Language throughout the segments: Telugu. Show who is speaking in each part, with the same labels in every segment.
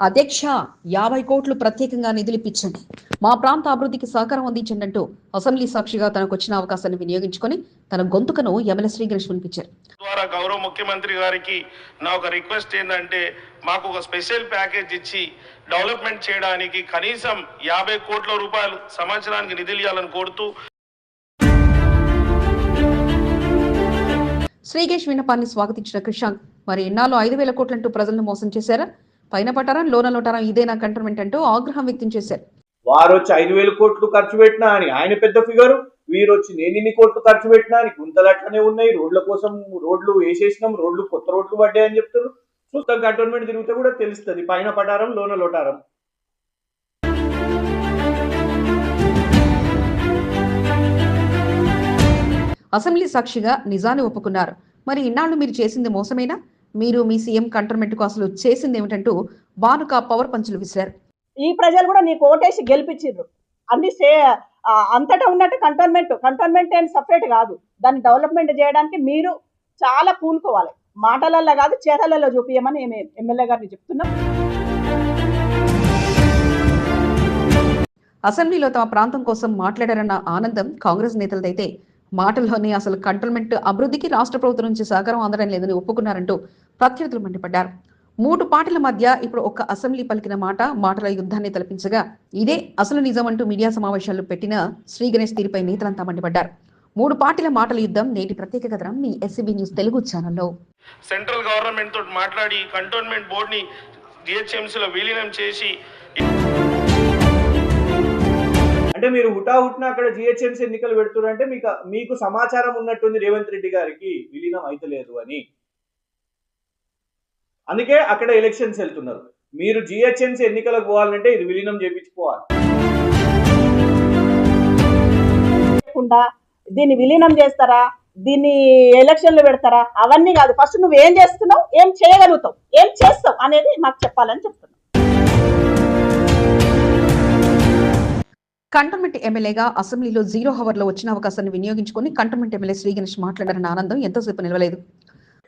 Speaker 1: అధ్యక్ష యాభై కోట్లు ప్రత్యేకంగా నిధులు ఇప్పించండి. మా ప్రాంత అభివృద్ధికి సహకారం అందించండి అంటూ అసెంబ్లీ సాక్షిగా తనకు వచ్చిన అవకాశాన్ని వినియోగించుకొని తన గొంతుకను ఎమ్మెల్యే శ్రీ గణేష్ వినిపించారు
Speaker 2: ద్వారా గౌరవ ముఖ్యమంత్రి గారికి నా ఒక రిక్వెస్ట్ ఏంటంటే మాకు ఒక స్పెషల్ ప్యాకేజ్ ఇచ్చి డెవలప్మెంట్ చేయడానికి కనీసం యాభై కోట్ల రూపాయలు సంవత్సరానికి నిధులు ఇవ్వాలని కోరుతూ
Speaker 1: శ్రీగేష్ విన్నపాన్ని స్వాగతించిన కృషాంక్ మరి ఇన్నాళ్ళు ఐదు వేల కోట్లంటూ ప్రజలను మోసం చేశారా? పైన పటారం లోన లోటారం? ఇదేనా కంటోన్మెంట్ అంటూ ఆగ్రహం వ్యక్తం చేశారు.
Speaker 3: వారు వచ్చి ఐదు వేల కోట్లు ఖర్చు పెట్టినా అని ఆయన పెద్ద ఫిగర్. వీరు వచ్చి నేను ఇన్ని కోట్లు ఖర్చు పెట్టినా అని గుంతలు అట్లనే ఉన్నాయి. రోడ్ల కోసం రోడ్లు వేసేసినాం రోడ్లు కొత్త రోడ్లు పడ్డాయి అని చెప్తారు చూస్తాం కంటోన్మెంట్ తిరిగితే కూడా తెలుస్తుంది. పైన పటారం లోన లోటారం.
Speaker 1: అసెంబ్లీ సాక్షిగా నిజాన్ని ఒప్పుకున్నారు. మరి ఇన్నాళ్ళు మీరు చేసింది మోసమేనా? మీరు మీ సీఎం కంటోన్మెంట్కు అసలు చేసింది ఏమిటంటూ బానుక పవర్ పంచులు విసిరారు.
Speaker 4: ఈ ప్రజలు కూడా నీకు ఓటేసి గెలిపించారు అన్ని అంతటా ఉన్నట్టు కంటోన్మెంట్ కంటోన్మెంట్ అని సపరేట్ కాదు. దాన్ని డెవలప్మెంట్ చేయడానికి మీరు చాలా పూనుకోవాలి. మాటలల్లో కాదు చేతలలో చూపించమని మేము ఎమ్మెల్యే గారిని చెప్తున్నాం.
Speaker 1: అసెంబ్లీలో తమ ప్రాంతం కోసం మాట్లాడారన్న ఆనందం కాంగ్రెస్ నేతలదైతే మాటల్లోనే అసలు కంటోన్మెంట్ అభివృద్ధికి రాష్ట్ర ప్రభుత్వం నుంచి సహకారం అందడం లేదని ఒప్పుకున్నారంటూ ప్రత్యర్థులు మండిపడ్డారు. మూడు పార్టీల మధ్య ఇప్పుడు ఒక్క అసెంబ్లీ పలికిన మాట మాటల యుద్ధాన్ని తలపించగా ఇదే అసలు నిజం అంటూ మీడియా సమావేశాలు పెట్టిన శ్రీ గణేష్ తీరుపై నేతలంతా మండిపడ్డారు. మూడు పార్టీల మాటల యుద్ధం నేటి ప్రత్యేక కథనం మీ ఎస్సీబీ న్యూస్ తెలుగు ఛానల్లో.
Speaker 2: సెంట్రల్ గవర్నమెంట్ తోటి మాట్లాడి కంటోన్మెంట్ బోర్డుని డిహెచ్ఎంసీలో విలీనం చేసి
Speaker 3: అంటే మీరు హుటాహుట్న అక్కడ జిహెచ్ఎంసీ ఎన్నికలు పెడుతున్నారంటే మీకు మీకు సమాచారం ఉన్నట్టుంది రేవంత్ రెడ్డి గారికి. విలీనం అయితలేదు అని. అందుకే అక్కడ ఎలక్షన్స్ వెళ్తున్నారు. మీరు జిహెచ్ఎంసీ ఎన్నికలకు పోవాలంటే ఇది విలీనం చేపించుకోవాలి
Speaker 4: లేకుండా దీన్ని విలీనం చేస్తారా? దీన్ని ఎలక్షన్లు పెడతారా? అవన్నీ కాదు. ఫస్ట్ నువ్వు ఏం చేస్తున్నావు? ఏం చేయగలుగుతావు? ఏం చేస్తావు అనేది మాకు చెప్పాలని చెప్తున్నావు
Speaker 1: కంటోన్మెంట్ ఎమ్మెల్యేగా అసెంబ్లీలో జీరో హవర్లో వచ్చిన అవకాశాన్ని వినియోగించుకొని కంటోన్మెంట్ ఎమ్మెల్యే శ్రీ గణేష్ మాట్లాడారన్న ఆనందం ఎంతోసేపు నిలవలేదు.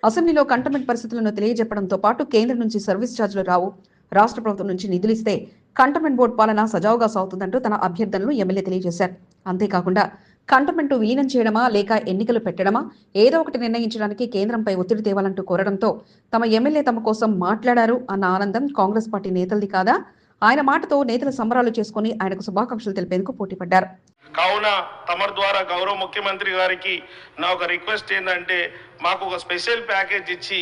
Speaker 1: అసెంబ్లీలో కంటోన్మెంట్ పరిస్థితులను తెలియజెప్పడంతో పాటు కేంద్రం నుంచి సర్వీస్ ఛార్జీలు రావు. రాష్ట్ర ప్రభుత్వం నుంచి నిధులు ఇస్తే కంటోన్మెంట్ బోర్డు పాలన సజావుగా సాగుతుందంటూ తన అభ్యర్థనలు ఎమ్మెల్యే తెలియజేశారు. అంతేకాకుండా కంటోన్మెంట్ విలీనం చేయడమా లేక ఎన్నికలు పెట్టడమా ఏదో ఒకటి నిర్ణయించడానికి కేంద్రంపై ఒత్తిడి తేవాలంటూ కోరడంతో తమ ఎమ్మెల్యే తమ కోసం మాట్లాడారు అన్న ఆనందం కాంగ్రెస్ పార్టీ నేతలది కాదా? ఆయన మాటతో నేతల సంబరాలు చేసుకుని ఆయనకు శుభాకాంక్షలు తెలిపేందుకు పోటీపడ్డారు.
Speaker 2: కావున తమరి ద్వారా గౌరవ ముఖ్యమంత్రి గారికి నా ఒక రిక్వెస్ట్ ఏంటంటే మాకు ఒక స్పెషల్ ప్యాకేజ్ ఇచ్చి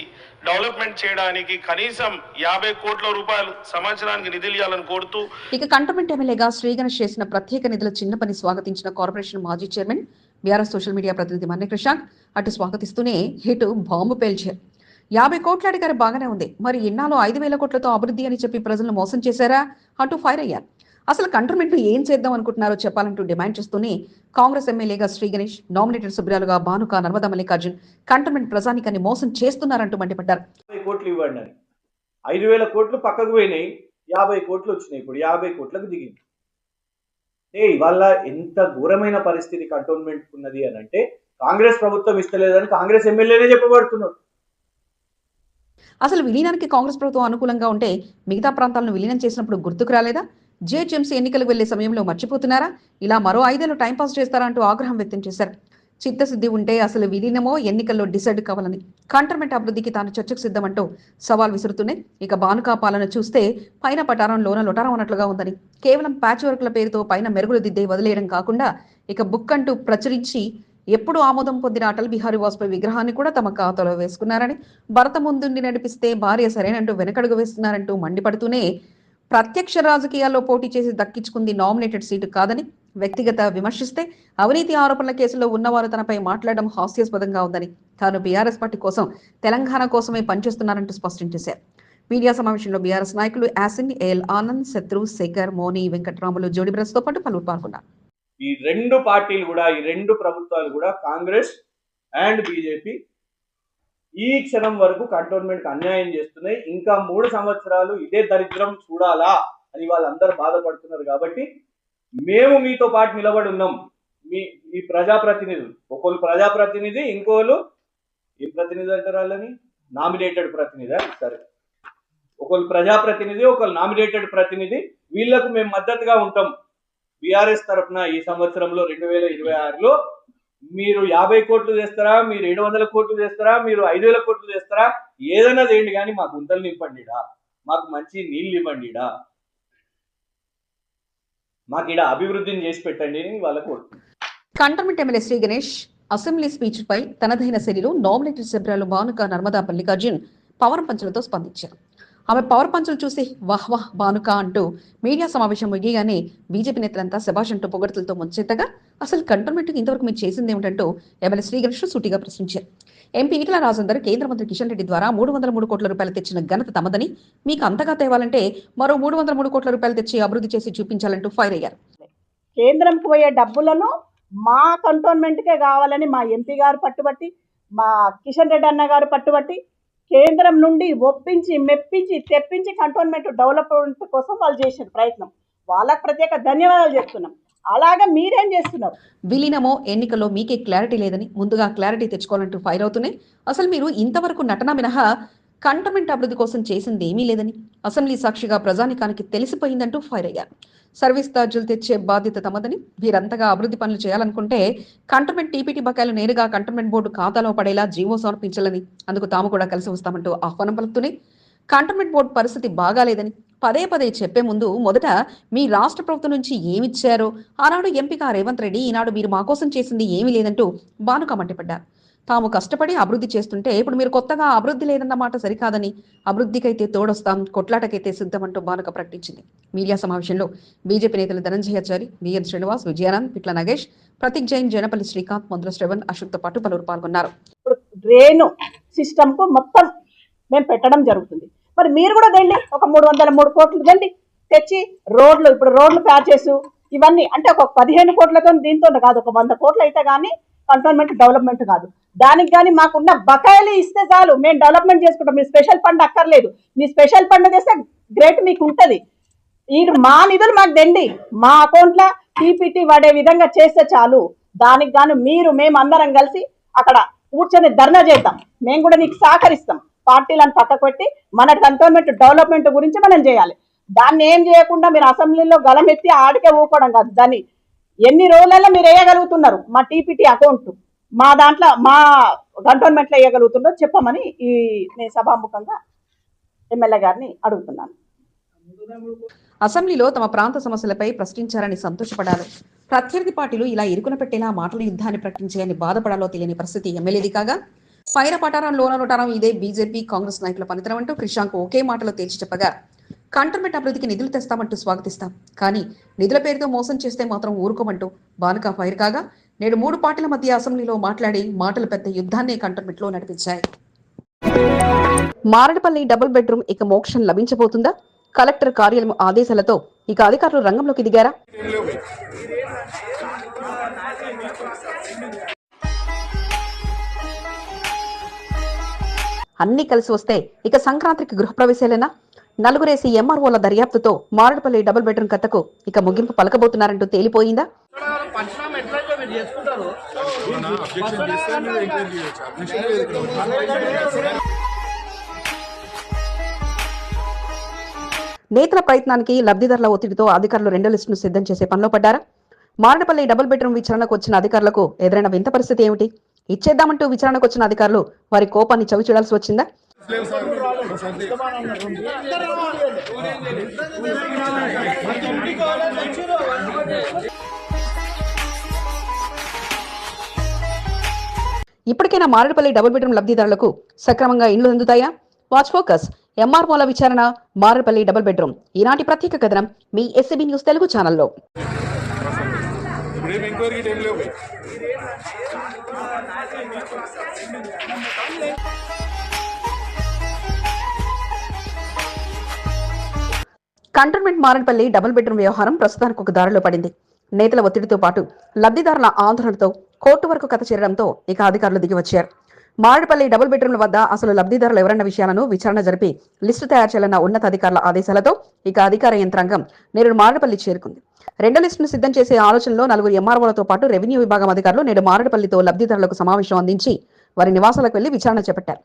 Speaker 2: డెవలప్మెంట్ చేయడానికి కనీసం యాభై కోట్ల రూపాయలు సంవత్సరానికి నిధులు ఇవ్వాలని కోరుతూ
Speaker 1: ఇక కంటమెంట్ ఎమ్మెల్యేగా శ్రీగణేష్ చేసిన ప్రత్యేక నిధుల చిన్న పని స్వాగతించిన కార్పొరేషన్ మాజీ చైర్మన్ బీఆర్ఎస్ సోషల్ మీడియా ప్రతినిధి మన్నె కృషాంక్ అటు స్వాగతిస్తూనే ఇటు బాంబు పేల్చారు. యాభై కోట్ల అడిగారు బాగానే ఉంది. మరి ఎన్నాలో ఐదు వేల కోట్లతో అభివృద్ధి అని చెప్పి ప్రజలను మోసం చేశారా? అంటూ ఫైర్ అయ్యారు. అసలు కంటోన్మెంట్ ఏం చేద్దాం అనుకుంటున్నారో చెప్పాలంటూ డిమాండ్ చేస్తూనే కాంగ్రెస్ ఎమ్మెల్యేగా శ్రీ గణేష్ నామినేటెడ్ సుబ్రాలుగా భానుక నర్మదా మల్లికార్జున్ కంటోన్మెంట్ ప్రజానికాన్ని మోసం చేస్తున్నారంటూ మండిపడ్డారు.
Speaker 3: కోట్లు ఇవ్వండి ఐదు వేల కోట్లు పక్కకు పోయినాయి. యాభై కోట్లు వచ్చినాయి ఇప్పుడు. యాభై కోట్లకు దిగింది. ఏ ఇవాళ ఎంత ఘోరమైన పరిస్థితి కంటోన్మెంట్ ఉన్నది అని అంటే కాంగ్రెస్ ప్రభుత్వం ఇస్తలేదని కాంగ్రెస్ ఎమ్మెల్యేనే చెప్పబడుతున్నాడు.
Speaker 1: అసలు విలీనానికి కాంగ్రెస్ ప్రభుత్వం అనుకూలంగా ఉంటే మిగతా ప్రాంతాలను విలీనం చేసినప్పుడు గుర్తుకు రాలేదా? జిహెచ్ఎంసీ ఎన్నికలకు వెళ్ళే సమయంలో మర్చిపోతున్నారా? ఇలా మరో ఐదేళ్ళు టైంపాస్ చేస్తారంటూ ఆగ్రహం వ్యక్తం చేశారు. చిత్తశుద్ధి ఉంటే అసలు విలీనమో ఎన్నికల్లో డిసైడ్ కావాలని కంటర్మెంట్ అభివృద్ధికి తాను చర్చకు సిద్ధమంటూ సవాల్ విసురుతూనే ఇక బానుకా పాలన చూస్తే పైన పటారం లోన లొటారం అన్నట్లుగా ఉందని కేవలం ప్యాచ్ వర్క్ల పేరుతో పైన మెరుగులు దిద్దే వదిలేయడం కాకుండా ఇక బుక్ అంటూ ప్రచురించి ఎప్పుడు ఆమోదం పొందిన అటల్ బిహారీ వాజ్పేయి విగ్రహాన్ని కూడా తమ ఖాతాలో వేసుకున్నారని భరత ముందుండి నడిపిస్తే భార్య సరేనంటూ వెనకడుగు వేస్తున్నారంటూ మండిపడుతూనే ప్రత్యక్ష రాజకీయాల్లో పోటీ చేసి దక్కించుకుంది నామినేటెడ్ సీటు కాదని వ్యక్తిగత విమర్శిస్తే అవినీతి ఆరోపణల కేసులో ఉన్నవారు తనపై మాట్లాడడం హాస్యాస్పదంగా ఉందని తాను బీఆర్ఎస్ పార్టీ కోసం తెలంగాణ కోసమే పనిచేస్తున్నారంటూ స్పష్టం చేశారు. మీడియా సమావేశంలో బీఆర్ఎస్ నాయకులు యాసిన్ ఏఎల్ ఆనంద్ శత్రు శేఖర్ మోని వెంకటరాములు జోడిబ్రస్తో పాటు పలువురు పాల్గొన్నారు.
Speaker 3: ఈ రెండు పార్టీలు కూడా ఈ రెండు ప్రభుత్వాలు కూడా కాంగ్రెస్ అండ్ బీజేపీ ఈ క్షణం వరకు కంటోన్మెంట్ అన్యాయం చేస్తున్నాయి. ఇంకా మూడు సంవత్సరాలు ఇదే దరిద్రం చూడాలా అని వాళ్ళందరూ బాధపడుతున్నారు కాబట్టి మేము మీతో పాటు నిలబడి ఉన్నాం. మీ ఈ ప్రజాప్రతినిధులు. ఒకళ్ళు ప్రజాప్రతినిధి ఇంకోళ్ళు ఏ ప్రతినిధి అంటారు వాళ్ళని? నామినేటెడ్ ప్రతినిధి సరే. ఒకళ్ళు ప్రజాప్రతినిధి ఒకళ్ళు నామినేటెడ్ ప్రతినిధి. వీళ్ళకు మేము మద్దతుగా ఉంటాం. బీఆర్ఎస్ తరఫున ఈ సంవత్సరంలో రెండు వేల ఇరవై ఆరులో మీరు యాభై కోట్లు చేస్తారా? మీరు ఏడు వందల కోట్లు చేస్తారా? మీరు ఐదు వేల కోట్లు చేస్తారా? ఏదైనా చేయండి కానీ మా గుంతలు నింపండిడా మాకు మంచి నీళ్ళు ఇవ్వండిడా మాకు ఇడ అభివృద్ధిని చేసి పెట్టండి అని వాళ్ళ కోరుతుంది
Speaker 1: cantonment MLA Shri Ganesh assembly speech పై తనదైన శైలిలో నామినేటెడ్ సభ్యురాలు భానుక నర్మదా మల్లికార్జున్ పవర్ పంచులతో స్పందించారు. ఆమె పవర్ పంచులు చూసి వాహ్ వాహ్ బానుక అంటూ మీడియా సమావేశం ముగియగానే బీజేపీ నేతలంతా శభాష్ అంటూ పొగడతలతో ముంచెత్తగా అసలు కంటోన్మెంట్ ఇంతవరకు మీరు చేసింది ఏమిటంటూ ఎమ్మెల్యే శ్రీ సూటిగా ప్రశ్నించారు. ఎంపీ ఈటల రాజేందర్ కేంద్ర మంత్రి కిషన్ రెడ్డి ద్వారా మూడు వందల మూడు కోట్ల రూపాయలు తెచ్చిన ఘనత తమదని మీకు అంతగా తేవాలంటే మరో మూడు వందల మూడు కోట్ల రూపాయలు తెచ్చి అభివృద్ధి చేసి చూపించాలంటూ ఫైర్ అయ్యారు.
Speaker 4: కేంద్రంకి పోయే డబ్బులను మా కంటోన్మెంట్కే కావాలని మా ఎంపీ గారు పట్టుబట్టి మా కిషన్ రెడ్డి అన్న గారు పట్టుబట్టి కేంద్రం నుండి ఒప్పించి మెప్పించి తెప్పించి కంటోన్మెంట్ డెవలప్మెంట్ కోసం వాళ్ళు చేసిన ప్రయత్నం. వాళ్ళకు ప్రత్యేక ధన్యవాదాలు చెప్తున్నాం. అలాగే మీరేం చేస్తున్నారు?
Speaker 1: విలీనమో ఎన్నికల్లో మీకే క్లారిటీ లేదని ముందుగా క్లారిటీ తెచ్చుకోవాలంటూ ఫైర్ అవుతున్నాయి. అసలు మీరు ఇంతవరకు నటన మినహా కంటోన్మెంట్ అభివృద్ధి కోసం చేసింది ఏమీ లేదని అసెంబ్లీ సాక్షిగా ప్రజానికానికి తెలిసిపోయిందంటూ ఫైర్ అయ్యారు. సర్వీస్ ఛార్జీలు తెచ్చే బాధ్యత తమదని వీరంతగా అభివృద్ధి పనులు చేయాలనుకుంటే కంటోన్మెంట్ టీపీటీ బకాయిలు నేరుగా కంటోన్మెంట్ బోర్డు ఖాతాలో పడేలా జీవో సమర్పించాలని అందుకు తాము కూడా కలిసి వస్తామంటూ ఆహ్వానం పలుకుతూనే కంటోన్మెంట్ బోర్డు పరిస్థితి బాగాలేదని పదే పదే చెప్పే ముందు మొదట మీ రాష్ట్ర ప్రభుత్వం నుంచి ఏమిచ్చారో? ఆనాడు ఎంపీగా రేవంత్ రెడ్డి ఈనాడు మీరు మా కోసం చేసింది ఏమీ లేదంటూ బానుక మండిపడ్డారు. తాము కష్టపడి అభివృద్ధి చేస్తుంటే ఇప్పుడు మీరు కొత్తగా అభివృద్ధి లేదన్న మాట సరికాదని అభివృద్ధికైతే తోడొస్తాం కొట్లాటకైతే సిద్ధమంటూ బానుక ప్రకటించింది. మీడియా సమావేశంలో బీజేపీ నేతలు ధనంజయాచారి బిఎన్ శ్రీనివాస్ విజయానంద్ పిట్ల నాగేష్ ప్రతీక్ జైన్ జనపల్లి శ్రీకాంత్ మందుల శ్రవణ్ అశోక్తో పాటు పలువురు పాల్గొన్నారు.
Speaker 4: ఇప్పుడు డ్రైన్ సిస్టమ్కు మొత్తం మేము పెట్టడం జరుగుతుంది. మరి మీరు కూడా దండి ఒక మూడు వందల మూడు కోట్లు దండి తెచ్చి రోడ్లు ఇప్పుడు రోడ్లు ప్యాచెస్ ఇవన్నీ అంటే ఒక పదిహేను కోట్లతో దీంతో కాదు ఒక వంద కోట్లు అయితే కానీ కంటోన్మెంట్ డెవలప్మెంట్ కాదు. దానికి కానీ మాకున్న బకాయిలు ఇస్తే చాలు. మేము డెవలప్మెంట్ చేసుకుంటాం. మీ స్పెషల్ ఫండ్ అక్కర్లేదు. మీ స్పెషల్ ఫండ్ చేస్తే గ్రేట్ మీకు ఉంటుంది. ఈ మా నిధులు మాకు దండి. మా అకౌంట్లో టీపీటీ పడే విధంగా చేస్తే చాలు. దానికి గాను మీరు మేము అందరం కలిసి అక్కడ కూర్చొని ధర్నా చేద్దాం. మేము కూడా నీకు సహకరిస్తాం. పార్టీలను పక్కకు పెట్టి మన కంటోన్మెంట్ డెవలప్మెంట్ గురించి మనం చేయాలి. దాన్ని ఏం చేయకుండా మీరు అసెంబ్లీలో గలమెత్తి ఆడికే ఊపడం కాదు. దాన్ని ఎన్ని రోజులలో మీరు వేయగలుగుతున్నారు? మా టీపీటీ అకౌంట్. మా దాంట్లో మా కంటోన్మెంట్లో వేయగలుగుతుందో చెప్పమని ఈ నేను సభాముఖంగా ఎమ్మెల్యే గారిని అడుగుతున్నాను.
Speaker 1: అసెంబ్లీలో తమ ప్రాంత సమస్యలపై ప్రశ్నించారని సంతోషపడారు ప్రత్యర్థి పార్టీలు ఇలా ఇరుకున పెట్టేలా మాటల యుద్ధాన్ని ప్రకటించాయని బాధపడాలో తెలియని పరిస్థితి ఎమ్మెల్యేది కాగా పైన పటారం లోన ఇదే బీజేపీ కాంగ్రెస్ నాయకుల పనితనం అంటూ క్రిషాంక్ ఒకే మాటలో తేల్చి చెప్పగా కంటర్మెంట్ అభివృద్ధికి నిధులు తెస్తామంటూ స్వాగతిస్తాం. కానీ నిధుల పేరుతో మోసం చేస్తే మాత్రం ఊరుకోమంటూ బానుక ఫైర్ కాగా నేడు మూడు పార్టీల మధ్య అసెంబ్లీలో మాట్లాడి మాటలు పెద్ద యుద్ధాన్ని కంటోన్మెంట్లో నడిపించాయి. మారడపల్లి డబుల్ బెడ్రూమ్ ఇక మోక్షం లభించబోతుందా? కలెక్టర్ కార్యాలయం ఆదేశాలతో ఇక అధికారులు రంగంలోకి దిగారా? అన్ని కలిసి వస్తే ఇక సంక్రాంతికి గృహప్రవేశాలేనా? నలుగురేసి ఎంఆర్ఓల దర్యాప్తుతో మారడపల్లి డబుల్ బెడ్రూమ్ కథకు ఇక ముగింపు పలకబోతున్నారంటూ తేలిపోయిందా? నేతల ప్రయత్నానికి లబ్ధిదారుల ఒత్తిడితో అధికారులు రెండో లిస్టును సిద్ధం చేసే పనిలో పడ్డారా? మారడపల్లి డబుల్ బెడ్రూమ్ విచారణకు వచ్చిన అధికారులకు ఎదురైన వింత పరిస్థితి ఏమిటి? ఇచ్చేద్దామంటూ విచారణకు వచ్చిన అధికారులు వారి కోపాన్ని చవి చూడాల్సి వచ్చిందా? ఇప్పటికైనా మారేడుపల్లి డబుల్ బెడ్రూమ్ లబ్ధిదారులకు సక్రమంగా ఇండ్లు అందుతాయా? వాచ్ ఫోకస్ ఎంఆర్ఓల విచారణ మారేడుపల్లి డబుల్ బెడ్రూమ్ ఈనాటి ప్రత్యేక కథనం మీ ఎస్సీబీ న్యూస్ తెలుగు ఛానల్లో
Speaker 5: ఇప్పుడేం ఎంక్వైరీ టైం లేవు.
Speaker 1: కంటోన్మెంట్ మారన్పల్లి డబుల్ బెడ్రూమ్ వ్యవహారం ప్రస్తుతానికి ఒక దారిలో పడింది. నేతల ఒత్తిడితో పాటు లబ్ధిదారుల ఆందోళనతో కోర్టు వరకు కథ చేరడంతో ఇక అధికారులు దిగి వచ్చారు. మారడపల్లి డబుల్ బెడ్రూమ్ల వద్ద అసలు లబ్ధిదారులు ఎవరన్న విషయాలను విచారణ జరిపి లిస్టు తయారు చేయాలన్న ఉన్నతాధికారుల ఆదేశాలతో ఇక అధికార యంత్రాంగం నేడు మారడపల్లి చేరుకుంది. రెండో లిస్టును సిద్ధం చేసే ఆలోచనలో నలుగురు ఎంఆర్ఓలతో పాటు రెవెన్యూ విభాగం అధికారులు నేడు మారడపల్లితో లబ్ధిదారులకు సమావేశం అందించి వారి నివాసాలకు వెళ్ళి విచారణ చేపట్టారు.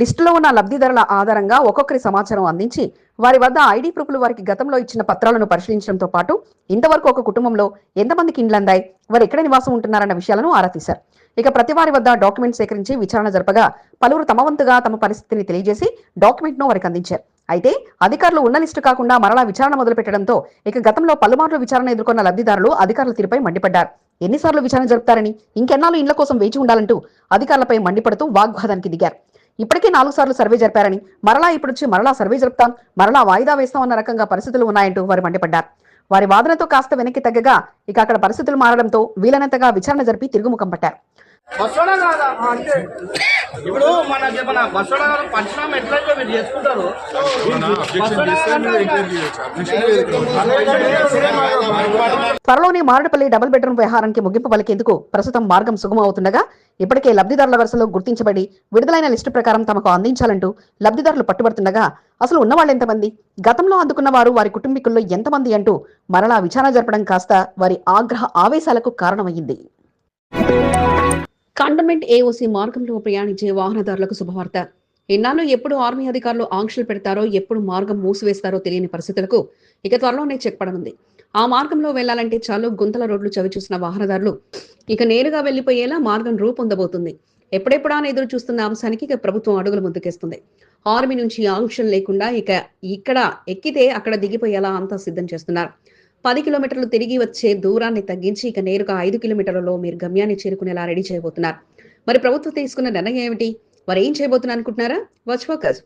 Speaker 1: లిస్టులో ఉన్న లబ్ధిదారుల ఆధారంగా ఒక్కొక్కరి సమాచారం అందించి వారి వద్ద ఐడి ప్రూఫ్లు వారికి గతంలో ఇచ్చిన పత్రాలను పరిశీలించడంతో పాటు ఇంతవరకు ఒక కుటుంబంలో ఎంతమందికి ఇండ్లు అందాయి వారు ఎక్కడ నివాసం ఉంటున్నారన్న విషయాలను ఆరా తీశారు. ఇక ప్రతి వారి వద్ద డాక్యుమెంట్ సేకరించి విచారణ జరపగా పలువురు తమ వంతుగా తమ పరిస్థితిని తెలియజేసి డాక్యుమెంట్ను వారికి అందించారు. అయితే అధికారులు ఉన్న లిస్టు కాకుండా మరలా విచారణ మొదలు పెట్టడంతో ఇక గతంలో పలుమార్లు విచారణ ఎదుర్కొన్న లబ్ధిదారులు అధికారుల తీరుపై మండిపడ్డారు. ఎన్నిసార్లు విచారణ జరుపుతారని ఇంకెన్నాళ్ళు ఇండ్ల కోసం వేచి ఉండాలంటూ అధికారులపై మండిపడుతూ వాగ్వాదానికి దిగారు. ఇప్పటికే నాలుగు సార్లు సర్వే జరిపారని మరలా ఇప్పుడొచ్చి మరలా సర్వే జరుపుతాం మరలా వాయిదా వేస్తాం అన్న రకంగా పరిస్థితులు ఉన్నాయంటూ వారు మండిపడ్డారు. వారి వాదనతో కాస్త వెనక్కి తగ్గగా ఇక అక్కడ పరిస్థితులు మారడంతో వీలైనంతగా విచారణ జరిపి తిరుగుముఖం పట్టారు.
Speaker 5: ఇప్పుడు మనకి మన బస్సోడా గారు పంచనామా ఎట్లయితే మీరు చేసుకుంటారు?
Speaker 1: త్వరలోనే మారడపల్లి డబుల్ బెడ్రూమ్ వ్యవహారానికి ముగింపు పలికేందుకు ప్రస్తుతం మార్గం సుగమం అవుతుండగా ఇప్పటికే లబ్ధిదారుల వరుసలో గుర్తించబడి విడుదలైన లిస్టు ప్రకారం తమకు అందించాలంటూ లబ్ధిదారులు పట్టుబడుతుండగా అసలు ఉన్నవాళ్ళు ఎంతమంది? గతంలో అందుకున్న వారు వారి కుటుంబీకుల్లో ఎంతమంది అంటూ మరలా విచారణ జరపడం కాస్త వారి ఆగ్రహ ఆవేశాలకు కారణమయ్యింది కంటోన్మెంట్ ఏఓసీ మార్గంలో ప్రయాణించే వాహనదారులకు శుభవార్త. ఇన్నాళ్ళు ఎప్పుడు ఆర్మీ అధికారులు ఆంక్షలు పెడతారో ఎప్పుడు మార్గం మూసివేస్తారో తెలియని పరిస్థితులకు ఇక త్వరలోనే చెక్ పడనుంది. ఆ మార్గంలో వెళ్ళాలంటే చాలు గుంతల రోడ్లు చవి చూసిన వాహనదారులు. ఇక నేరుగా వెళ్ళిపోయేలా మార్గం రూపొందబోతుంది. ఎప్పుడెప్పుడా అని ఎదురు చూస్తున్న అంశానికి ఇక ప్రభుత్వం అడుగులు ముందుకేస్తుంది. ఆర్మీ నుంచి ఆంక్షలు లేకుండా ఇక ఇక్కడ ఎక్కితే అక్కడ దిగిపోయేలా అంతా సిద్ధం చేస్తున్నారు. పది కిలోమీటర్లు తిరిగి వచ్చే దూరాన్ని తగ్గించి ఇక నేరుగా ఐదు కిలోమీటర్లలో మీరు గమ్యాన్ని చేరుకునేలా రెడీ చేయబోతున్నారు. మరి ప్రభుత్వం తీసుకున్న నిర్ణయం ఏమిటి? మరి ఏం చేయబోతున్నారు అనుకుంటున్నారా? వాచ్ ఫోకస్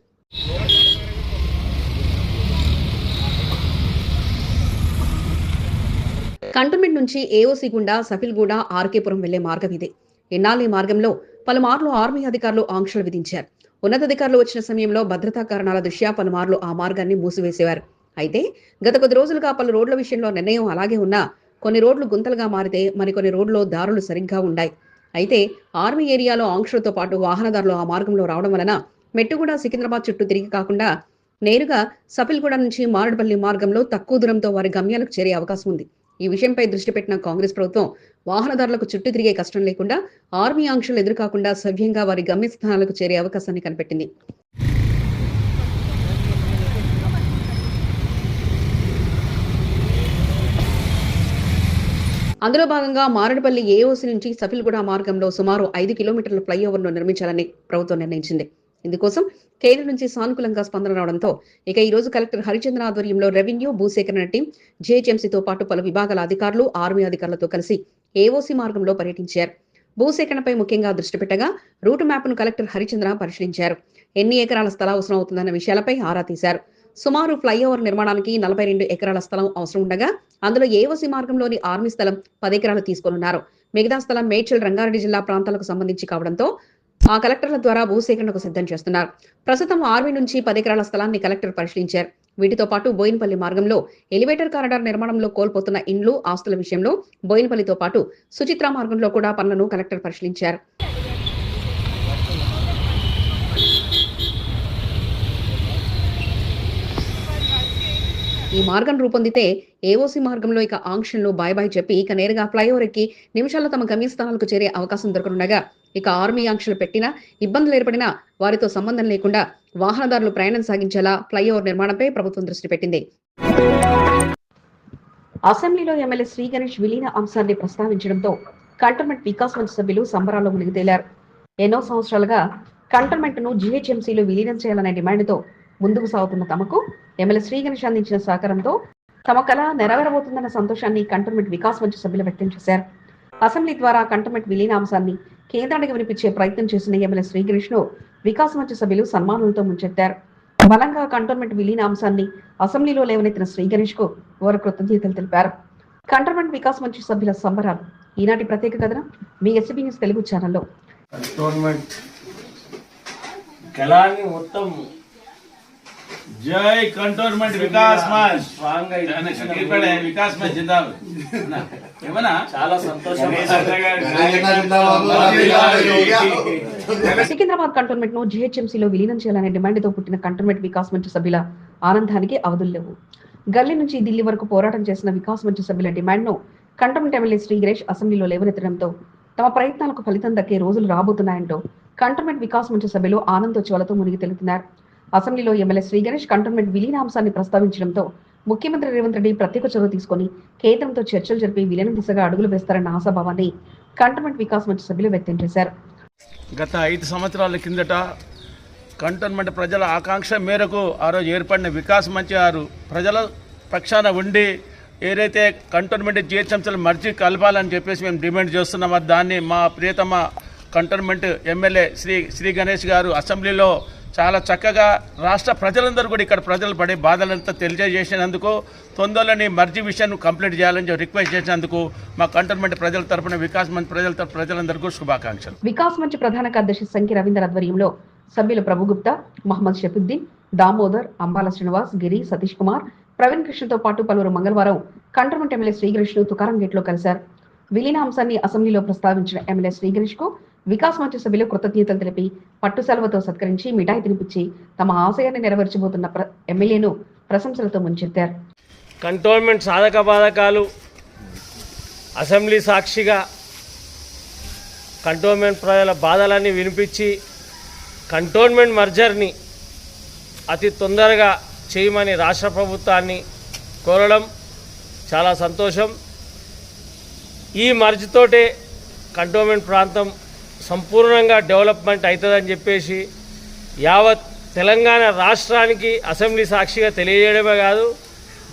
Speaker 1: కంటోన్మెంట్ నుంచి ఏఓసీ గుండా సఫిల్గూడ ఆర్కేపురం వెళ్ళే మార్గం ఇది. ఇన్నాళ్ళు ఈ మార్గంలో పలుమార్లు ఆర్మీ అధికారులు ఆంక్షలు విధించారు. ఉన్నతాధికారులు వచ్చిన సమయంలో భద్రతా కారణాల దృష్ట్యా పలుమార్లు ఆ మార్గాన్ని మూసివేసేవారు. అయితే గత కొద్ది రోజులుగా పలు రోడ్ల విషయంలో నిర్ణయం అలాగే ఉన్నా కొన్ని రోడ్లు గుంతలుగా మారితే మరికొన్ని రోడ్లలో దారులు సరిగ్గా ఉన్నాయి అయితే ఆర్మీ ఏరియాలో ఆంక్షలతో పాటు వాహనదారులు ఆ మార్గంలో రావడం వలన మెట్టుగూడ సికింద్రాబాద్ చుట్టూ తిరిగి కాకుండా నేరుగా సఫిల్గూడ నుంచి మారడపల్లి మార్గంలో తక్కువ దూరంతో వారి గమ్యాలకు చేరే అవకాశం ఉంది. ఈ విషయంపై దృష్టి పెట్టిన కాంగ్రెస్ ప్రభుత్వం వాహనదారులకు చుట్టూ తిరిగే కష్టం లేకుండా ఆర్మీ ఆంక్షలు ఎదురుకాకుండా సవ్యంగా వారి గమ్యస్థానాలకు చేరే అవకాశాన్ని కనిపెట్టింది. అందులో భాగంగా మారడపల్లి ఏఓసి నుంచి సఫిల్గూడ మార్గంలో సుమారు ఐదు కిలోమీటర్ల ఫ్లైఓవర్ను నిర్మించాలని ప్రభుత్వం నిర్ణయించింది. ఇందుకోసం కేంద్రం నుంచి సానుకూలంగా స్పందన రావడంతో ఇక ఈ రోజు కలెక్టర్ హరిచంద్ర ఆధ్వర్యంలో రెవెన్యూ భూసేకరణ టీం జేహెచ్ఎంసీతో పాటు పలు విభాగాల అధికారులు ఆర్మీ అధికారులతో కలిసి ఏఓసీ మార్గంలో పర్యటించారు. భూసేకరణపై ముఖ్యంగా దృష్టి పెట్టగా రూటు మ్యాప్ను కలెక్టర్ హరిచంద్ర పరిశీలించారు. ఎన్ని ఎకరాల స్థల అవసరం అవుతుందన్న విషయాలపై ఆరా తీశారు. సుమారు ఫ్లైఓవర్ నిర్మాణానికి నలభై రెండు ఎకరాల స్థలం అవసరం ఉండగా అందులో ఏవసి మార్గంలోని ఆర్మీ స్థలం పది ఎకరాలు తీసుకోనున్నారు. మిగతా స్థలం మేడ్చల్ రంగారెడ్డి జిల్లా ప్రాంతాలకు సంబంధించి కావడంతో ఆ కలెక్టర్ల ద్వారా భూసేకరణకు సిద్ధం చేస్తున్నారు. ప్రస్తుతం ఆర్మీ నుంచి పది ఎకరాల స్థలాన్ని కలెక్టర్ పరిశీలించారు. వీటితో పాటు బోయినపల్లి మార్గంలో ఎలివేటర్ కారిడార్ నిర్మాణంలో కోల్పోతున్న ఇండ్లు ఆస్తుల విషయంలో బోయినపల్లితో పాటు సుచిత్ర మార్గంలో కూడా పనులను కలెక్టర్ పరిశీలించారు. ఈ మార్గం రూపొందితే ఏఓసీ మార్గంలో ఇక ఆంక్షన్లు బాయ్ బాయ్ చెప్పి ఇక నేరుగా ఫ్లైఓవర్ ఎక్కి నిమిషాల్లో తమ గమ్యస్థానాలకు చేరే అవకాశం దొరకనుండగా ఇక ఆర్మీ ఆంక్షలు పెట్టినా ఇబ్బందులు ఏర్పడినా వారితో సంబంధం లేకుండా వాహనదారులు ప్రయాణం సాగించేలా ఫ్లైఓవర్ నిర్మాణంపై ప్రభుత్వం దృష్టి పెట్టింది. అసెంబ్లీలో ఎమ్మెల్యే శ్రీ గణేష్ విలీన అంశాన్ని ప్రస్తావించడంతో కంటోన్మెంట్ వికాస్ మంచి సభ్యులు సంబరాల్లో మునిగి తేలారు ఎన్నో సంవత్సరాలుగా కంటోన్మెంట్ను జీహెచ్ఎంసీలో విలీనం చేయాలనే డిమాండ్తో ముందుకు సాగుతున్న తమకు ఎమ్మెల్యే శ్రీగణేష్ అందించిన సహకారంతో తమ కళ నెరవేరబోతుందన్న సంతోషాన్ని కంటోన్మెంట్ వికాస్ మంచి సభ్యులు వ్యక్తం చేశారు. అసెంబ్లీ ద్వారా కంటోన్మెంట్ విలీనాంశాన్ని కేంద్రానికి వినిపించే ప్రయత్నం చేసిన ఎమ్మెల్యే శ్రీగణేష్ను వికాస్ మంచి సభ్యులు సన్మానాలతో ముంచెత్తారు. బలంగా కంటోన్మెంట్ విలీనాంశాన్ని అసెంబ్లీలో లేవనెత్తిన శ్రీగణేష్కు వారు కృతజ్ఞతలు తెలిపారు. కంటోన్మెంట్ వికాస్ మంచి సభ్యుల సంబరాలు ఈనాటి ప్రత్యేక కథనం మీ ఎస్బీ న్యూస్ తెలుగు ఛానల్లో.
Speaker 5: కంటోన్మెంట్ కళాన్ని మొత్తం
Speaker 6: જય కంటోన్మెంట్
Speaker 5: వికాస్ వికాస్
Speaker 1: సికింద్రాబాద్ కంటోన్మెంట్ను జిహెచ్ఎంసీలో విలీనం చేయాలనే డిమాండ్తో పుట్టిన కంటోన్మెంట్ వికాస్ మంచు సభ్యుల ఆనందానికి అవధులు లేవు. గల్లీ నుంచి ఢిల్లీ వరకు పోరాటం చేసిన వికాస్ మంచు సభ్యుల డిమాండ్ను కంటోన్మెంట్ ఎమ్మెల్యే శ్రీగిరేష్ అసెంబ్లీలో లేవనెత్తడంతో తమ ప్రయత్నాలకు ఫలితం దక్కే రోజులు రాబోతున్నాయంటూ కంటోన్మెంట్ వికాస్ మంచు సభ్యులు ఆనందోత్సవాలతో మునిగి తెలుపుతున్నారు. అసెంబ్లీలో ఎమ్మెల్యే శ్రీ గణేష్ కంటోన్మెంట్ విలీనాంశాన్ని ప్రస్తావించడంతో ముఖ్యమంత్రి రేవంత్ రెడ్డి ప్రత్యేక చొరవ తీసుకొని కేంద్రంతో చర్చలు జరిపి విలీనం దిశగా అడుగులు వేస్తారన్న ఆశాభావాన్ని కంటోన్మెంట్ వికాస్ మంచి సభ్యులు వ్యక్తం చేశారు.
Speaker 6: గత ఐదు సంవత్సరాల కిందట కంటోన్మెంట్ ప్రజల ఆకాంక్ష మేరకు ఆ రోజు ఏర్పడిన వికాస్ మంచి గారు ప్రజల పక్షాన ఉండి ఏదైతే కంటోన్మెంట్ జిహెచ్ఎంసీలు మర్చి కలపాలని చెప్పేసి మేము డిమాండ్ చేస్తున్నామో దాన్ని మా ప్రియతమ కంటోన్మెంట్ ఎమ్మెల్యే శ్రీ శ్రీ గణేష్ గారు అసెంబ్లీలో చాలా చక్కగా రాష్ట్ర ప్రజలందరూ కూడా ఇక్కడ ప్రజలు పడే బాధలంతా తెలియజేసినందుకు తొందరలోని మర్జీ విషయాన్ని కంప్లీట్ చేయాలని రిక్వెస్ట్ చేసినందుకు మా కంటోన్మెంట్ ప్రజల తరపున వికాస్ మంచి ప్రజల తరపు ప్రజలందరికీ శుభాకాంక్షలు.
Speaker 1: వికాస్ మంచి ప్రధాన కార్యదర్శి సంఖ్య రవీంద్ర ఆధ్వర్యంలో సభ్యులు ప్రభుగుప్తా మహమ్మద్ షఫీద్దీన్ దామోదర్ అంబాల శ్రీనివాస్ గిరి సతీష్ కుమార్ ప్రవీణ్ కృష్ణతో పాటు పలువురు మంగళవారం కంటోన్మెంట్ ఎమ్మెల్యే శ్రీగణేష్ను తుకారం గేట్లో కలిశారు. విలీన అంశాన్ని అసెంబ్లీలో ప్రస్తావించిన ఎమ్మెల్యే శ్రీగణేష్కు వికాస్ మంచు సభ్యులు కృతజ్ఞతలు తెలిపి పట్టు సెలవుతో సత్కరించి మిఠాయి తినిపించి తమ ఆశయాన్ని నెరవేర్చబోతున్న ప్ర- ఎమ్మెల్యేను ప్రశంసలతో ముంచెత్తారు.
Speaker 7: కంటోన్మెంట్ సాధక బాధకాలు అసెంబ్లీ సాక్షిగా కంటోన్మెంట్ ప్రజల బాధలన్నీ వినిపించి కంటోన్మెంట్ మర్జర్ని అతి తొందరగా చేయమని రాష్ట్ర ప్రభుత్వాన్ని కోరడం చాలా సంతోషం. ఈ మర్జ్తోటే కంటోన్మెంట్ ప్రాంతం సంపూర్ణంగా డెవలప్మెంట్ అవుతుందని చెప్పేసి యావత్ తెలంగాణ రాష్ట్రానికి అసెంబ్లీ సాక్షిగా తెలియజేయడమే కాదు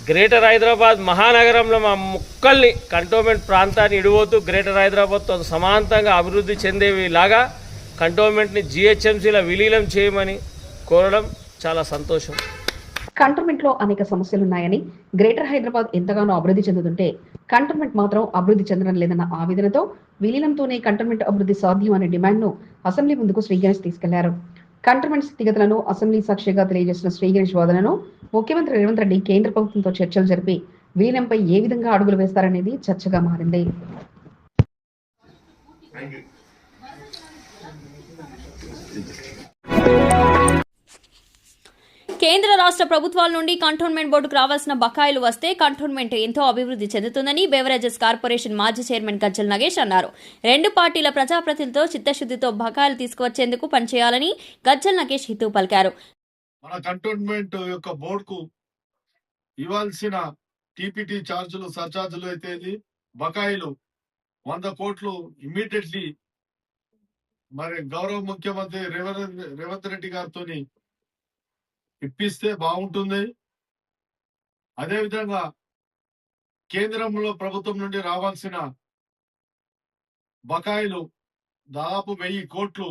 Speaker 7: గ్రేటర్ హైదరాబాద్ మహానగరంలో మా ముక్కల్ని కంటోన్మెంట్ ప్రాంతాన్ని ఇడిపోతూ గ్రేటర్ హైదరాబాద్తో సమాంతంగా అభివృద్ధి చెందేవిలాగా కంటోన్మెంట్ని జిహెచ్ఎంసీలో విలీనం చేయమని కోరడం చాలా సంతోషం.
Speaker 1: కంటోన్మెంట్లో అనేక సమస్యలున్నాయని గ్రేటర్ హైదరాబాద్ ఎంతగానో అభివృద్ధి చెందుతుంటే కంటోన్మెంట్ మాత్రం అభివృద్ధి చెందడం లేదన్న ఆవేదనతో విలీనంతోనే కంటోన్మెంట్ అభివృద్ధి సాధ్యం అనే డిమాండ్ను అసెంబ్లీ ముందుకు శ్రీ గణేష్ తీసుకెళ్ళారు. కంటోన్మెంట్ స్థితిగతులను అసెంబ్లీ సాక్షిగా తెలియజేసిన శ్రీ గణేష్ వాదనను ముఖ్యమంత్రి రేవంత్ రెడ్డి కేంద్ర ప్రభుత్వంతో చర్చలు జరిపి విలీనంపై ఏ విధంగా అడుగులు వేస్తారనేది చర్చగా మారింది.
Speaker 8: కేంద్ర రాష్ట్ర ప్రభుత్వాల నుండి కంటోన్మెంట్ బోర్డుకు రావాల్సిన బకాయిలు వస్తే కంటోన్మెంట్ ఎంతో అభివృద్ధి చెందుతుందని బెవరేజెస్ కార్పొరేషన్ మాజీ చైర్మన్ గజ్జల్ నగేష్ అన్నారు. రెండు పార్టీల ప్రజాప్రతినిధులతో చిత్తశుద్ధితో బకాయిలు తీసుకువచ్చేందుకు పనిచేయాలని గజ్జల్ నగేష్ హితవు పలికారు.
Speaker 9: మన కంటోన్మెంట్ యొక్క బోర్డుకు ఇవ్వాల్సిన టీపీటీ ఛార్జీలు సర్ఛార్జీలు అయితే బకాయిలు వంద కోట్లు ఇమ్మీడియట్లీ మరి గౌరవ ముఖ్యమంత్రి రేవంత్ రేవంత్ రెడ్డి గారితో ఇప్పిస్తే బాగుంటుంది. అదేవిధంగా కేంద్రంలో ప్రభుత్వం నుండి రావాల్సిన బకాయిలు దాదాపు వెయ్యి కోట్లు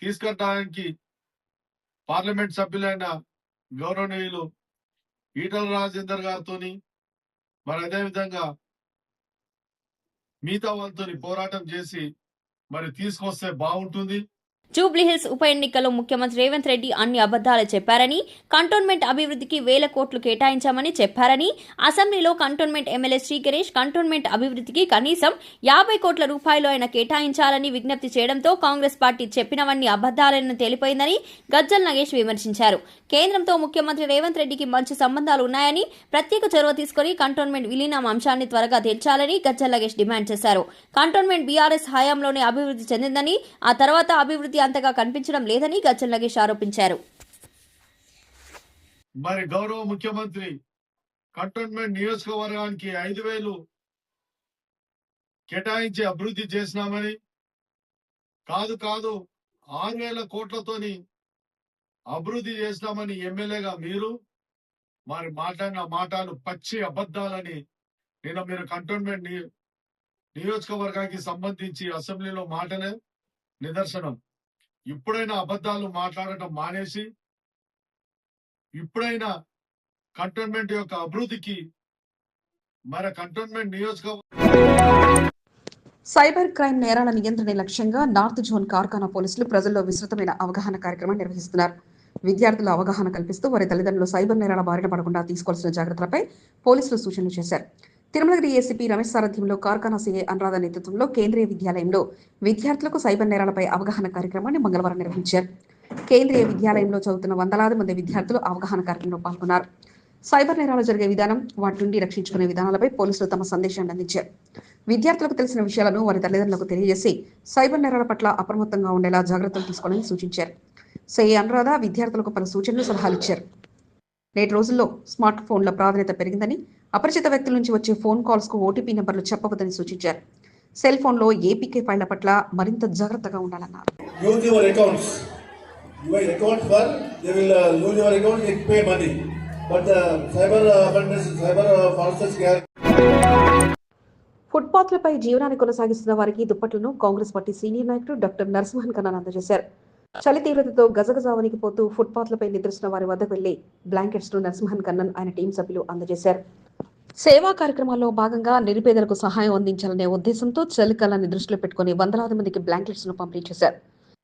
Speaker 9: తీసుకెళ్ళడానికి పార్లమెంట్ సభ్యులైన గౌరవనీయులు ఈటల రాజేందర్ గారితో మరి అదేవిధంగా మిగతా వాళ్ళతో పోరాటం చేసి మరి తీసుకొస్తే బాగుంటుంది.
Speaker 8: జూబ్లీహిల్స్ ఉప ఎన్నికల్లో ముఖ్యమంత్రి రేవంత్ రెడ్డి అన్ని అబద్దాలు చెప్పారని కంటోన్మెంట్ అభివృద్ధికి వేల కోట్లు కేటాయించామని చెప్పారని అసెంబ్లీలో cantonment MLA Shri Ganesh cantonment అభివృద్ధికి కనీసం యాభై కోట్ల రూపాయలు ఆయన కేటాయించాలని విజ్ఞప్తి చేయడంతో కాంగ్రెస్ పార్టీ చెప్పినవన్నీ అబద్దాలని తేలిపోయిందని గజ్జల్ నగేష్ విమర్శించారు. కేంద్రంతో ముఖ్యమంత్రి రేవంత్ రెడ్డికి మంచి సంబంధాలు ఉన్నాయని ప్రత్యేక చొరవ తీసుకుని కంటోన్మెంట్ విలీనం అంశాన్ని త్వరగా తెచ్చాలని గజ్జల్ నగేష్ డిమాండ్ చేశారు. కంటోన్మెంట్ బీఆర్ఎస్ హయాంలోనే అభివృద్ధి చెందిందని ఆ తర్వాత అభివృద్ధి అంతగా కనిపించడం లేదని గజ్జల్ నగేష్ ఆరోపించారు.
Speaker 9: మరి గౌరవ ముఖ్యమంత్రి కంటోన్మెంట్ నియోజకవర్గానికి ఐదు వేలు కేటాయించి అభివృద్ధి చేసినామని కాదు కాదు ఆరు వేల కోట్లతోని అభివృద్ధి చేసినామని ఎమ్మెల్యేగా మీరు మరి మాట్లాడిన మాటలు పచ్చి అబద్ధాలని నిన్న మీరు కంటోన్మెంట్ ని- నియోజకవర్గానికి సంబంధించి అసెంబ్లీలో మాటనే నిదర్శనం. ఇప్పుడైనా అబద్ధాలు మాట్లాడటం మానేసి ఇప్పుడైనా కంటోన్మెంట్ యొక్క అభివృద్ధికి మన కంటోన్మెంట్ నియోజకవర్గం
Speaker 1: సైబర్ క్రైమ్ నేరాల నియంత్రణ లక్ష్యంగా నార్త్ జోన్ కార్ఖానా పోలీసులు ప్రజల్లో విస్తృతమైన అవగాహన కార్యక్రమం నిర్వహిస్తున్నారు. విద్యార్థుల అవగాహన కల్పిస్తూ వారి తల్లిదండ్రులు సైబర్ నేరాల బారిన పడకుండా తీసుకోవాల్సిన జాగ్రత్తలపై పోలీసులు సూచనలు చేశారు. తిరుమలగిరి ఏసీపీ రమేష్ సారథ్యంలో కార్ఖానా సీఏ అనురాధ నేతృత్వంలో కేంద్రీయ విద్యాలయంలో విద్యార్థులకు సైబర్ నేరాలపై అవగాహన కార్యక్రమాన్ని మంగళవారం నిర్వహించారు. కేంద్రీయ విద్యాలయంలో చదువుతున్న వందలాది మంది విద్యార్థులు అవగాహన కార్యక్రమంలో పాల్గొన్నారు. సైబర్ నేరాలు జరిగే విధానం వాటి నుండి రక్షించుకునే విధానాలపై పోలీసులు తమ సందేశాన్ని అందించారు. విద్యార్థులకు తెలిసిన విషయాలను వారి తల్లిదండ్రులకు తెలియజేసి సైబర్ నేరాల పట్ల అప్రమత్తంగా ఉండేలా జాగ్రత్తలు తీసుకోవాలని సూచించారు. సై అనురాధ విద్యార్థులకు పలు సూచనలు సలహాలు ఇచ్చారు. నేటి రోజుల్లో స్మార్ట్ ఫోన్ల ప్రాధాన్యత పెరిగిందని అపరిచిత వ్యక్తుల నుంచి వచ్చే ఫోన్ కాల్స్కు ఓటీపీ నెంబర్లు చెప్పవద్దని సూచించారు. సెల్ ఫోన్లో ఏపీకే ఫైళ్ళ పట్ల మరింత జాగ్రత్తగా ఉండాలన్నారు.
Speaker 9: They will uh, uh, uh,
Speaker 1: ఫుట్పాత్లపై జీవనాన్ని కొనసాగిస్తున్న వారికి దుప్పట్లను కాంగ్రెస్ పార్టీ సీనియర్ నాయకుడు డాక్టర్ నరసింహన్ కన్నాన్ అందజేశారు. చలి తీవ్రతతో గజగజ ఫుట్పాత్ ఫుట్పాత్లపై నిద్రిస్తున్న వారి వద్దకు వెళ్ళి బ్లాంకెట్స్ను నరసింహన్ కన్నన్ ఆయన టీం సభ్యులు అందజేశారు. సేవా కార్యక్రమాల్లో భాగంగా నిరుపేదలకు సహాయం అందించాలనే ఉద్దేశంతో చలికాలాన్ని దృష్టిలో పెట్టుకుని వందలాది మందికి బ్లాంకెట్స్ను పంపిణీ చేశారు.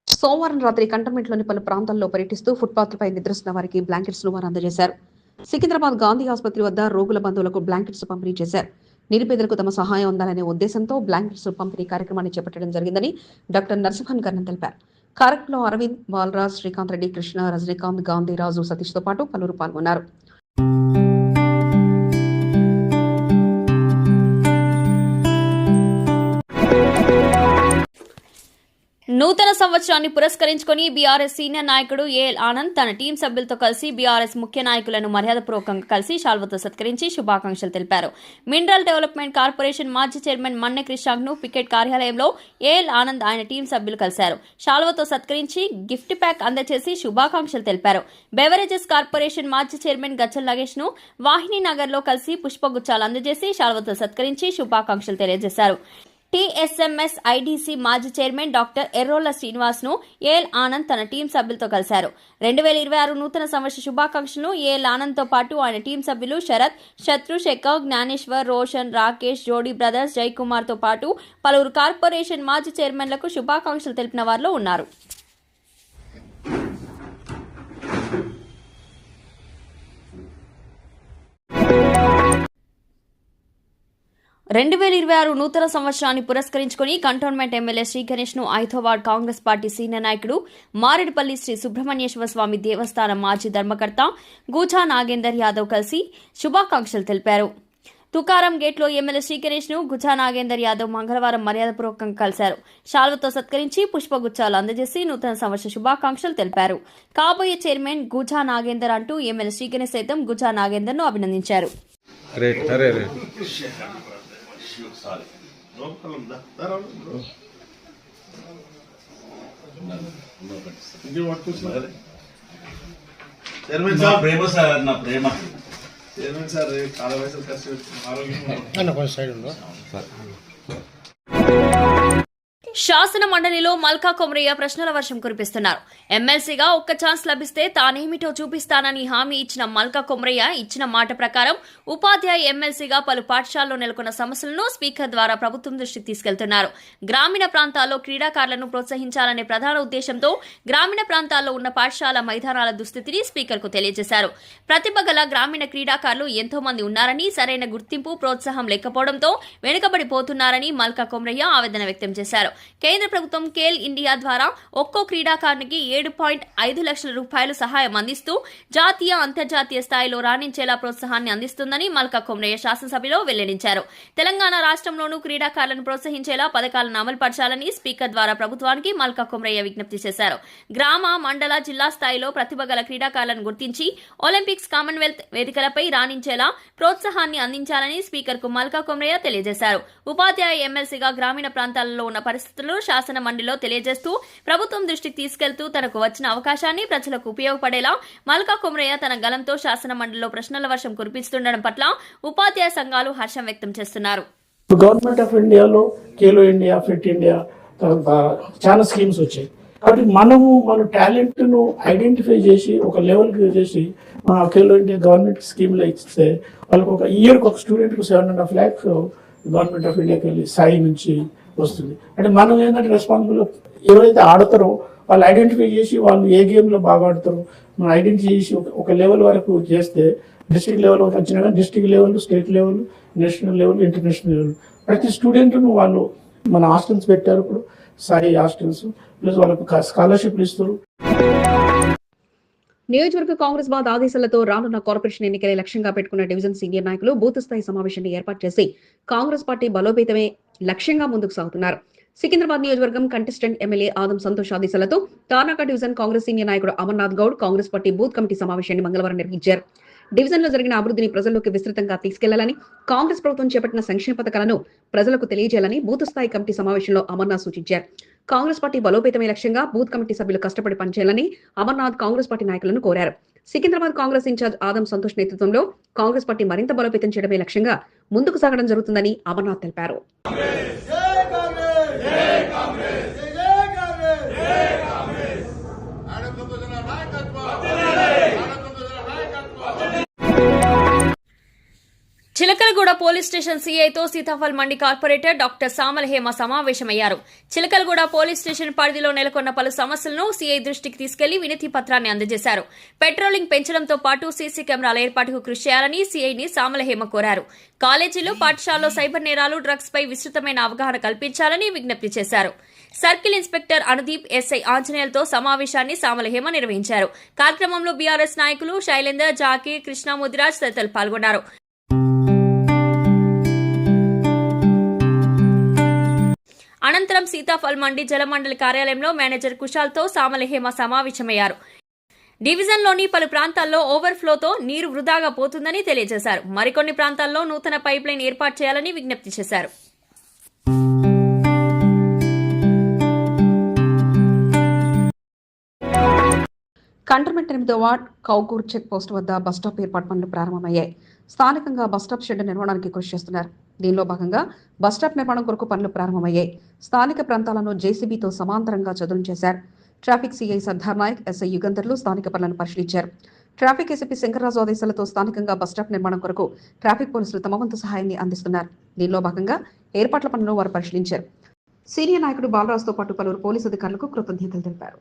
Speaker 1: సోమవారం రాత్రి కంటోన్మెంట్లోని పలు ప్రాంతాల్లో పర్యటిస్తూ ఫుట్పాత్లపై నిద్రిస్తున్న వారికి బ్లాంకెట్స్ను వారు అందజేశారు. సికింద్రాబాద్ గాంధీ ఆసుపత్రి వద్ద రోగుల బంధువులకు బ్లాంకెట్స్ పంపిణీ చేశారు. నిరుపేదలకు తమ సహాయం అందాలనే ఉద్దేశంతో బ్లాంకెట్స్ పంపిణీ కార్యక్రమాన్ని చేపట్టడం జరిగిందని డాక్టర్ నరసింహన్ కర్ణన్ తెలిపారు. కార్యక్రమంలో అరవింద్ బాలరాజ్ శ్రీకాంత్ రెడ్డి కృష్ణ రజనీకాంత్ గాంధీ రాజు సతీష్తో పాటు పలువురు పాల్గొన్నారు.
Speaker 8: నూతన సంవత్సరాన్ని పురస్కరించుకొని బీఆర్ఎస్ సీనియర్ నాయకుడు ఏఎల్ ఆనంద్ తన టీం సభ్యులతో కలిసి బీఆర్ఎస్ ముఖ్య నాయకులను మర్యాదపూర్వకంగా కలిసి శాల్వతో సత్కరించి శుభాకాంక్షలు తెలిపారు. మినరల్ డెవలప్మెంట్ కార్పొరేషన్ మాజీ చైర్మన్ మన్నె క్రిషాంక్ను పికెట్ కార్యాలయంలో ఏఎల్ ఆనంద్ ఆయన టీం సభ్యులు కలిశారు. శాల్వతో సత్కరించి గిఫ్ట్ ప్యాక్ అందజేసి శుభాకాంక్షలు తెలిపారు. బెవరేజెస్ కార్పొరేషన్ మాజీ చైర్మన్ గచ్చల్ నగేష్ను వాహిని నగర్లో కలిసి పుష్పగుచ్చాలు అందజేసి శాల్వతో సత్కరించి శుభాకాంక్షలు తెలియజేశారు. టీఎస్ఎంఎస్ ఐడీసీ మాజీ చైర్మన్ డాక్టర్ ఎర్రోల శ్రీనివాస్ను ఏఎల్ ఆనంద్ తన టీం సభ్యులతో కలిశారు. రెండు వేల ఇరవై ఆరు నూతన సంవత్సర శుభాకాంక్షలను ఏఎల్ ఆనంద్తో పాటు ఆయన టీం సభ్యులు శరత్ శత్రు శేఖర్ జ్ఞానేశ్వర్ రోషన్ రాకేష్ జోడీ బ్రదర్స్ జయకుమార్తో పాటు పలువురు కార్పొరేషన్ మాజీ చైర్మన్లకు శుభాకాంక్షలు తెలిపిన వారిలో ఉన్నారు. రెండు వేల ఇరవై ఆరు నూతన సంవత్సరాన్ని పురస్కరించుకుని కంటోన్మెంట్ ఎమ్మెల్యే శ్రీ గణేష్ను ఐథోవాడ్ కాంగ్రెస్ పార్టీ సీనియర్ నాయకుడు మారేడుపల్లి శ్రీ సుబ్రహ్మణ్యేశ్వర స్వామి దేవస్థానం మాజీ ధర్మకర్త గూచా నాగేందర్ యాదవ్ కలిసి శుభాకాంక్షలు తెలిపారు. తుకారం గేట్లో ఎమ్మెల్యే శ్రీ గణేష్ను గుజా నాగేందర్ యాదవ్ మంగళవారం మర్యాదపూర్వకంగా కలిశారు. శాల్వతో సత్కరించి పుష్పగుచ్చాలు అందజేసి నూతన సంవత్సర శుభాకాంక్షలు తెలిపారు. కాబోయే చైర్మన్ గుజా నాగేందర్ అంటూ ఎమ్మెల్యే శ్రీ గణేష్ సైతం గుజా నాగేందర్ను అభినందించారు
Speaker 9: చైర్మన్ సార్ ప్రేమ సార్ నా ప్రేమ. చైర్మన్ సార్ చాలా వయసులు కష్టం ఆరోగ్యం.
Speaker 8: శాసన మండలిలో మల్కా కొమరయ్య ప్రశ్నల వర్షం కురిపిస్తున్నారు. ఎమ్మెల్సీగా ఒక్క ఛాన్స్ లభిస్తే తానేమిటో చూపిస్తానని హామీ ఇచ్చిన మల్కా కొమరయ్య ఇచ్చిన మాట ప్రకారం ఉపాధ్యాయ ఎమ్మెల్సీగా పలు పాఠశాలలో నెలకొన్న సమస్యలను స్పీకర్ ద్వారా ప్రభుత్వం దృష్టికి తీసుకెళ్తున్నారు. గ్రామీణ ప్రాంతాల్లో క్రీడాకారులను ప్రోత్సహించాలనే ప్రధాన ఉద్దేశంతో గ్రామీణ ప్రాంతాల్లో ఉన్న పాఠశాల మైదానాల దుస్థితిని స్పీకర్కు తెలియజేశారు. ప్రతిభ గల గ్రామీణ క్రీడాకారులు ఎంతో మంది ఉన్నారని సరైన గుర్తింపు ప్రోత్సాహం లేకపోవడంతో వెనుకబడిపోతున్నారని మల్కా కొమరయ్య ఆవేదన వ్యక్తం చేశారు. కేంద్ర ప్రభుత్వం కేల్ ఇండియా ద్వారా ఒక్కో క్రీడాకారునికి ఏడు పాయింట్ ఐదు లక్షల రూపాయలు సహాయం అందిస్తూ జాతీయ అంతర్జాతీయ స్థాయిలో రాణించేలా ప్రోత్సాహాన్ని అందిస్తుందని మల్కా కొమరయ్య శాసనసభలో వెల్లడించారు. తెలంగాణ రాష్ట్రంలోనూ క్రీడాకారులను ప్రోత్సహించేలా పథకాలను అమలుపరచాలని స్పీకర్ ద్వారా ప్రభుత్వానికి మల్కా కొమరయ్య విజ్ఞప్తి చేశారు. గ్రామ మండల జిల్లా స్థాయిలో ప్రతిభ గల క్రీడాకారులను గుర్తించి ఒలింపిక్స్ కామన్వెల్త్ వేదికలపై రాణించేలా ప్రోత్సాహాన్ని అందించాలని స్పీకర్కు మల్కా కొమరయ్య తెలియజేశారు. ఉపాధ్యాయ ఎమ్మెల్సీగా గ్రామీణ ప్రాంతాలలో ఉన్న పరిస్థితి పరిస్థితులు శాసన మండలిలో తెలియజేస్తూ ప్రభుత్వం దృష్టికి తీసుకెళ్తూ తనకు వచ్చిన అవకాశాన్ని ప్రజలకు ఉపయోగపడేలా మల్కా కుమరయ్య తన గలంతో శాసన మండలిలో ప్రశ్నల వర్షం కురిపిస్తుండడం పట్ల ఉపాధ్యాయ సంఘాలు హర్షం వ్యక్తం చేస్తున్నారు.
Speaker 10: గవర్నమెంట్ ఆఫ్ ఇండియాలో ఖేలో ఇండియా ఫిట్ ఇండియా చాలా స్కీమ్స్ వచ్చాయి. కాబట్టి మనము మన టాలెంట్ను ఐడెంటిఫై చేసి ఒక లెవెల్కి చేసి మన ఖేలో ఇండియా గవర్నమెంట్ స్కీమ్లో ఇస్తే వాళ్ళకి ఒక ఇయర్కి ఒక స్టూడెంట్కి seven and half lakhs government of ఇండియాకి వెళ్ళి సాయి నుంచి వస్తుంది. అంటే మనం ఏంటంటే రెస్పాన్సిబుల్ ఎవరైతే ఆడతారో వాళ్ళు ఐడెంటిఫై చేసి వాళ్ళు ఏ గేమ్లో బాగా ఆడతారో మనం ఐడెంటిఫై చేసి ఒక- లెవెల్ వరకు చేస్తే డిస్ట్రిక్ట్ లెవెల్ వరకు వచ్చినా కానీ district level state level national level international level ప్రతి స్టూడెంట్ను వాళ్ళు మన హాస్టల్స్ పెట్టారు ఇప్పుడు సాయి హాస్టల్స్ ప్లస్ వాళ్ళకు స్కాలర్షిప్లు ఇస్తారు.
Speaker 1: నియోజకవర్గ కాంగ్రెస్ బాద్ ఆదేశాలతో రానున్న కార్పొరేషన్ ఎన్నికలే లక్ష్యంగా పెట్టుకున్న డివిజన్ సీనియర్ నాయకులు బూత్ స్థాయి సమావేశాన్ని ఏర్పాటు చేసి కాంగ్రెస్ పార్టీ బలోపేతమే లక్ష్యంగా ముందుకు సాగుతున్నారు. సికింద్రాబాద్ నియోజకవర్గం కంటెస్టెంట్ ఎమ్మెల్యే ఆదం సంతోష్ ఆదేశాలతో తార్నాక డివిజన్ కాంగ్రెస్ సీనియర్ నాయకుడు Amarnath Goud Congress party booth committee సమావేశాన్ని మంగళవారం నిర్వహించారు. డివిజన్లో జరిగిన అభివృద్ధిని ప్రజల్లోకి విస్తృతంగా తీసుకెళ్ళాలని కాంగ్రెస్ ప్రభుత్వం చేపట్టిన సంక్షేమ పథకాలను ప్రజలకు తెలియజేయాలని బూత్ స్థాయి కమిటీ సమావేశంలో అమర్నాథ్ సూచించారు. కాంగ్రెస్ పార్టీ బలోపేతమే లక్ష్యంగా బూత్ కమిటీ సభ్యులు కష్టపడి పనిచేయాలని అమర్నాథ్ కాంగ్రెస్ పార్టీ నాయకులను కోరారు. సికింద్రాబాద్ కాంగ్రెస్ ఇన్ఛార్జ్ ఆదం సంతోష్ నేతృత్వంలో కాంగ్రెస్ పార్టీ మరింత బలోపేతం చేయడమే లక్ష్యంగా ముందుకు సాగడం జరుగుతుందని అమర్నాథ్ తెలిపారు.
Speaker 8: పోలీస్ స్టేషన్ సీఐతో సీతాఫల్ మండి కార్పొరేటర్ డాక్టర్ సామల హేమ సమావేశమయ్యారు. చిలకలగూడ పోలీస్ స్టేషన్ పరిధిలో నెలకొన్న పలు సమస్యలను సీఐ దృష్టికి తీసుకెళ్ళి వినతి పత్రాన్ని అందజేశారు. పెట్రోలింగ్ పెంచడంతో పాటు సీసీ కెమెరాల ఏర్పాటుకు కృషి చేయాలని సీఐని సామల హేమ కోరారు. కాలేజీలు పాఠశాలలో సైబర్ నేరాలు డ్రగ్స్ పై విస్తృతమైన అవగాహన కల్పించాలని విజ్ఞప్తి చేశారు. సర్కిల్ ఇన్స్పెక్టర్ అనుదీప్ ఎస్ఐ ఆంజనేయులతో సమావేశాన్ని సామల హేమ నిర్వహించారు. కార్యక్రమంలో బీఆర్ఎస్ నాయకులు శైలేందర్ జాకీ కృష్ణ ముదిరాజ్ తదితరులు పాల్గొన్నారు. అనంతరం సీతాఫల్ మండి జలమండలి కార్యాలయంలో మేనేజర్ కుషాల్తో సామలహేమ సమావేశమయ్యారు. డివిజన్లోని పలు ప్రాంతాల్లో ఓవర్ఫ్లోతో నీరు వృధాగా పోతుందని తెలియజేశారు. మరికొన్ని ప్రాంతాల్లో నూతన పైప్లైన్ ఏర్పాటు చేయాలని విజ్ఞప్తి చేశారు.
Speaker 1: కంటర్మెంట్ ఎనిమిదో వార్డ్ కౌకూర్ చెక్ పోస్ట్ వద్ద బస్టాప్ ఏర్పాటు పనులు ప్రారంభమయ్యాయి. స్థానికంగా బస్టాప్ షెడ్ నిర్మాణానికి కృషి చేస్తున్నారు. దీనిలో భాగంగా బస్టాప్ నిర్మాణం కొరకు పనులు ప్రారంభమయ్యాయి. స్థానిక ప్రాంతాలను జేసీబీతో సమాంతరంగా చదును చేశారు. Traffic CI Sardar Nayak SI యుగంధర్లు స్థానిక పనులను పరిశీలించారు. ట్రాఫిక్ ఏసీపీ శంకర్రాజు ఆదేశాలతో స్థానికంగా బస్టాప్ నిర్మాణం కొరకు ట్రాఫిక్ పోలీసులు తమ వంతు సహాయాన్ని అందిస్తున్నారు. దీనిలో భాగంగా ఏర్పాట్ల పనులను వారు పరిశీలించారు. సీనియర్ నాయకుడు బాలరాజుతో పాటు పలువురు పోలీసు అధికారులకు కృతజ్ఞతలు తెలిపారు.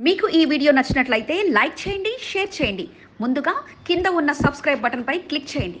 Speaker 11: మీకు ఈ వీడియో నచ్చినట్లయితే లైక్ చేయండి షేర్ చేయండి. ముందుగా కింద ఉన్న సబ్స్క్రైబ్ బటన్పై క్లిక్ చేయండి.